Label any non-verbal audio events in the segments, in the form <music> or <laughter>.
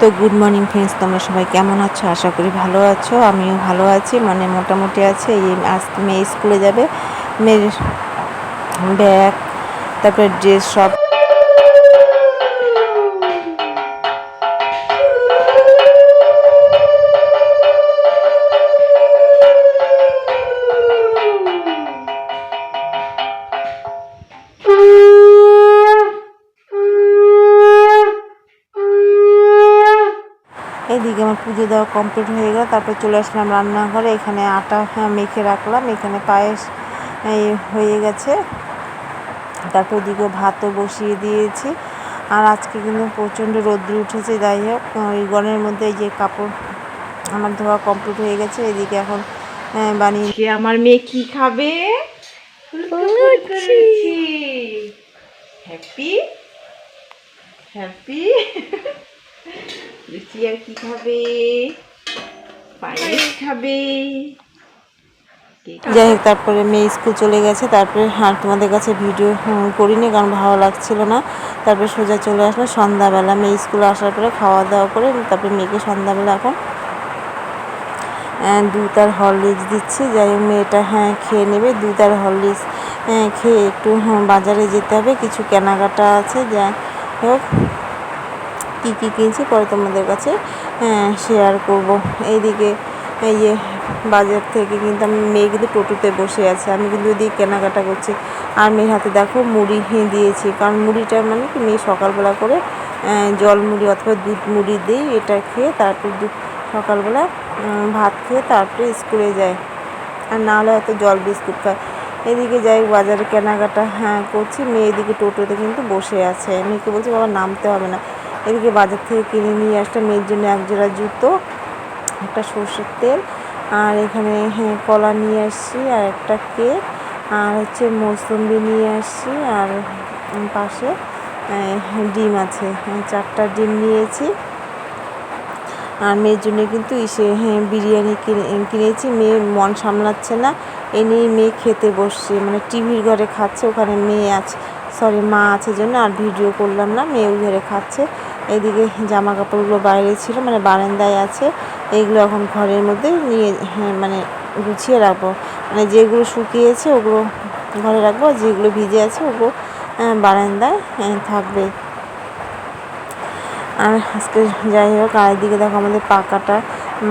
তো good morning friends তোমরা সবাই কেমন আছো? আশা করি ভালো আছো, আমিও ভালো আছি। মানে মোটামুটি আছে, এই আজকে মেয়ে স্কুলে যাবে, মেয়ের ব্যাগ তারপরে ড্রেস সব এইদিকে আমার পুজো দেওয়া কমপ্লিট হয়ে গেল তারপর চলে আসলাম রান্নাঘরে এখানে আটা হ্যাঁ, মেখে রাখলাম এখানে পায়েস হয়ে গেছে। তারপর ওদিকে ভাতও বসিয়ে দিয়েছি। আর আজকে কিন্তু প্রচণ্ড রোদ্র উঠেছে যাই হোক ওই গরমের মধ্যে এই যে কাপড় আমার ধোয়া কমপ্লিট হয়ে গেছে এদিকে এখন আহ, বানিয়ে আমার মেয়ে কি খাবে? হ্যাপি হ্যাপি লুচি আর কি খাবে। পায়েস খাবে। যাই হোক তারপরে মেয়ে স্কুল চলে গেছে তারপরে হ্যাঁ তোমাদের কাছে ভিডিও করিনি কারণ ভালো লাগছিল না। তারপরে সোজা চলে আসলো সন্ধ্যাবেলা মেয়ে স্কুলে আসার পরে খাওয়া দাওয়া করে তারপরে মেয়েকে সন্ধ্যাবেলা এখন দুধ আর হরলিক্স দিচ্ছি। যাই হোক মেয়েটা হ্যাঁ খেয়ে নেবে দুধ আর হরলিক্স হ্যাঁ, খেয়ে একটু বাজারে যেতে হবে। কিছু কেনাকাটা আছে যাই হোক। কী কী কিনছি পরে তোমাদের কাছে শেয়ার করব। এইদিকে, এই যে বাজার থেকে কিন্তু আমি মেয়ে কিন্তু টোটোতে বসে আছে। আমি কিন্তু ওদিকে কেনাকাটা করছি। আর মেয়ের হাতে দেখো মুড়ি দিয়েছি। কারণ মুড়িটা মানে কি, মেয়ে সকালবেলা করে জল মুড়ি অথবা দুধ মুড়ি দিই এটা খেয়ে তারপর দুধ সকালবেলা ভাত খেয়ে তারপরে স্কুলে যায়। আর না হলে হয়তো জল বিস্কুট খায়। এদিকে যাই বাজারে কেনাকাটা হ্যাঁ করছি। মেয়ে এদিকে টোটোতে কিন্তু বসে আছে। মেয়েকে বলছি, বাবা, নামতে হবে না। এদিকে বাজার থেকে কিনে নিয়ে আসলাম মেয়ের জন্য এক জোড়া জুতো একটা সর্ষের তেল আর এখানে হ্যাঁ কলা নিয়ে আসছি আর একটা কেক আর হচ্ছে মৌসুম্বি নিয়ে আসছি আর পাশে ডিম আছে হ্যাঁ, চারটা ডিম নিয়েছি। আর মেয়ের জন্য কিন্তু ইসে হ্যাঁ বিরিয়ানি কিনে কিনেছি মেয়ে মন সামলাচ্ছে না এ নিয়েই মেয়ে খেতে বসছে মানে টিভির ঘরে খাচ্ছে ওখানে মেয়ে আছে সরি মা আছে জন্য আর ভিডিও করলাম না মেয়ে ওই ঘরে খাচ্ছে। এদিকে জামা কাপড়গুলো বাইরে ছিল মানে বারান্দায় আছে। এইগুলো এখন ঘরের মধ্যে নিয়ে হ্যাঁ মানে গুছিয়ে রাখব। মানে যেগুলো শুকিয়েছে ওগুলো ঘরে রাখব যেগুলো ভিজে আছে ওগুলো বারান্দায় থাকবে। আর আজকে যাই হোক, আর এদিকে দেখো আমাদের পাকাটা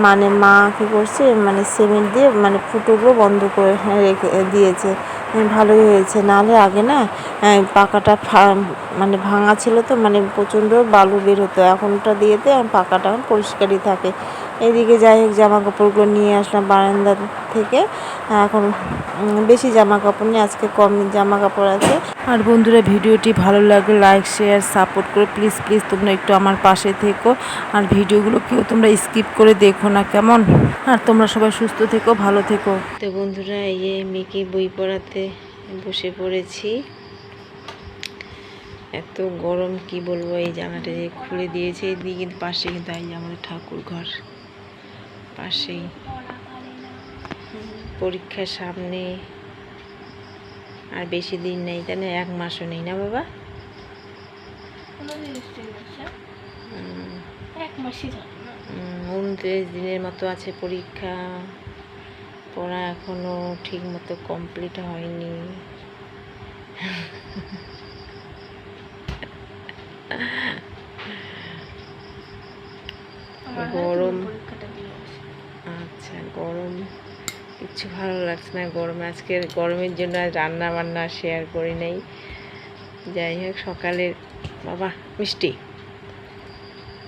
মানে মা কী করছে মানে সিমেন্ট দিয়ে মানে ফুটোগুলো বন্ধ করে রেখে, দিয়েছে। ভালোই হয়েছে। নাহলে আগে না পাকাটা মানে ভাঙা ছিল তো মানে প্রচণ্ড বালু বের হতো। এখনটা দিয়েতে পাকাটা এখন পরিষ্কারই থাকে। এদিকে যাই হোক জামা কাপড়গুলো নিয়ে আসলাম বারান্দা থেকে। এখন বেশি জামা কাপড় নেই, আজকে কম জামা কাপড় আছে। আর বন্ধুরা, ভিডিওটি ভালো লাগলে লাইক, শেয়ার, সাপোর্ট করে। প্লিজ প্লিজ তোমরা একটু আমার পাশে থেকো। আর ভিডিওগুলো কেউ তোমরা স্কিপ করে দেখো না, কেমন? আর তোমরা সবাই সুস্থ থেকো, ভালো থেকো। তো বন্ধুরা, এই যে মেয়েকে বই পড়াতে বসে পড়েছি। এত গরম, কি বলব, এই জানাটা যে খুলে দিয়েছে। এদিকে কিন্তু পাশে কিন্তু এই আমাদের ঠাকুর ঘর। পাশেই। পরীক্ষার সামনে আর বেশি দিন নেই তাই না এক মাসও নেই না বাবা? উম, উনত্রিশ দিনের মতো আছে পরীক্ষা। পড়া এখনও ঠিক মতো কমপ্লিট হয়নি। গরম। আচ্ছা গরম। কিচ্ছু ভালো লাগছে না গরমে। আজকে গরমের জন্য আজ রান্না বান্না শেয়ার করি নাই। যাই হোক, সকালের বাবা, মিষ্টি।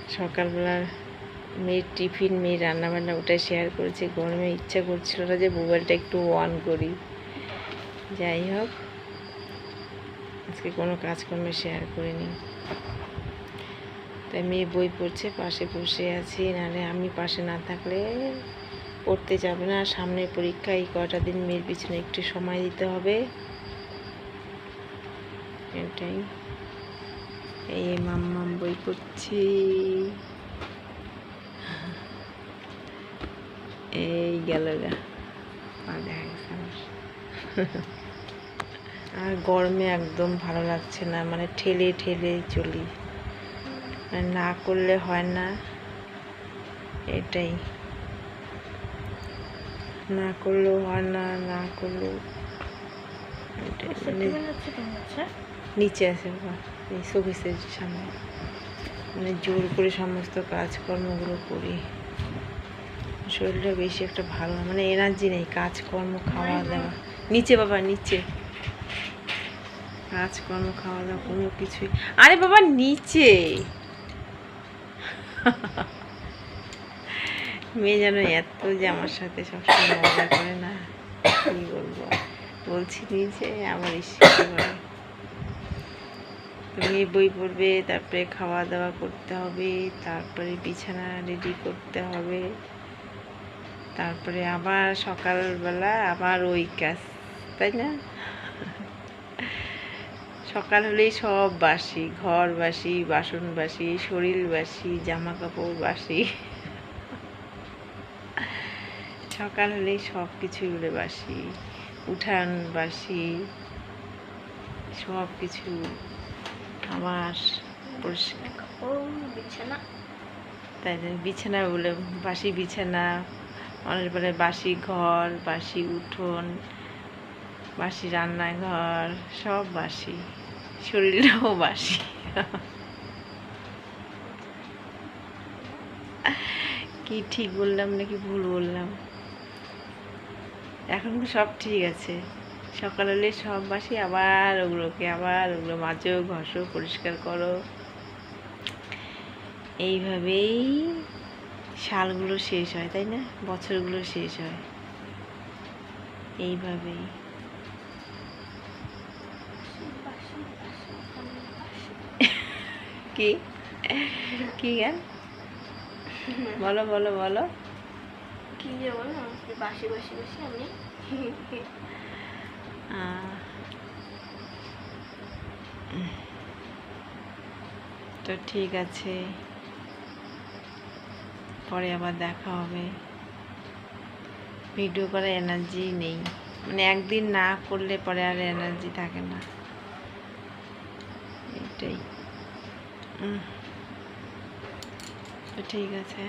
সকালবেলার মেয়ের টিফিন, মেয়ের রান্না বান্না ওটাই শেয়ার করেছি। গরমে ইচ্ছা করছিল না যে মোবাইলটা একটু অন করি। যাই হোক, আজকে কোনো কাজকর্মে শেয়ার করিনি। তাই মেয়ে বই পড়ছে, পাশে বসে আছি, নাহলে আমি পাশে না থাকলে পড়তে যাবে না। সামনের পরীক্ষা, এই কয়টা দিন মেয়ের পিছনে একটু সময় দিতে হবে। এটাই। এই মাম্মাম বই পড়ছি। এই গেল। আর গরমে একদম ভালো লাগছে না মানে ঠেলে ঠেলে চলি। মানে না করলে হয় না। এটাই। না করলেও হয় না না করলেও এটাই মানে নিচে আছে বাবা এই শোকেসের সামনে। মানে জোর করে সমস্ত কাজকর্মগুলো করি। শরীরটা বেশি একটা ভালো না মানে এনার্জি নেই কাজকর্ম খাওয়া দাওয়া। নিচে বাবা নিচে। কাজকর্ম খাওয়া দাওয়া কোনো কিছুই। আরে বাবা নিচে। <laughs> মেয়ে যেন এত যে আমার সাথে সবসময় মজা করে না, কি বলব। বলছি নিচে আমার ইচ্ছে করে তুমি বই পড়বে, তারপরে খাওয়া দাওয়া করতে হবে, তারপরে বিছানা রেডি করতে হবে, তারপরে আবার সকালবেলা আবার ওই কাজ, তাই না? সকাল হলেই সব বাসি ঘর বাসি বাসন বাসি শরীর বাসি জামা কাপড় বাসি সকাল হলেই সব কিছুই উড়ে বাসি উঠান বাসি সব কিছু আবার পরিষ্কার বিছানা। তাই জন্য বিছানা বলে বাসি বিছানা অনেক বলে বাসি ঘর বাসি উঠোন বাসি রান্নাঘর সব বাসি। শরীরটাও বাসি। কি ঠিক বললাম নাকি ভুল বললাম? এখন সব ঠিক আছে। সকাল হলে সব বাসি, আবার ওগুলোকে আবার ওগুলো মাজো, ঘষো, পরিষ্কার করো। এইভাবেই সালগুলো শেষ হয়, তাই না? বছরগুলো শেষ হয়। এইভাবেই। কি? কি গান? বলো বলো বলো। বাসি বাসি আমি তো ঠিক আছে। পরে আবার দেখা হবে। ভিডিও করার এনার্জি নেই। মানে একদিন না করলে পরে আর এনার্জি থাকে না। এটাই তো ঠিক আছে।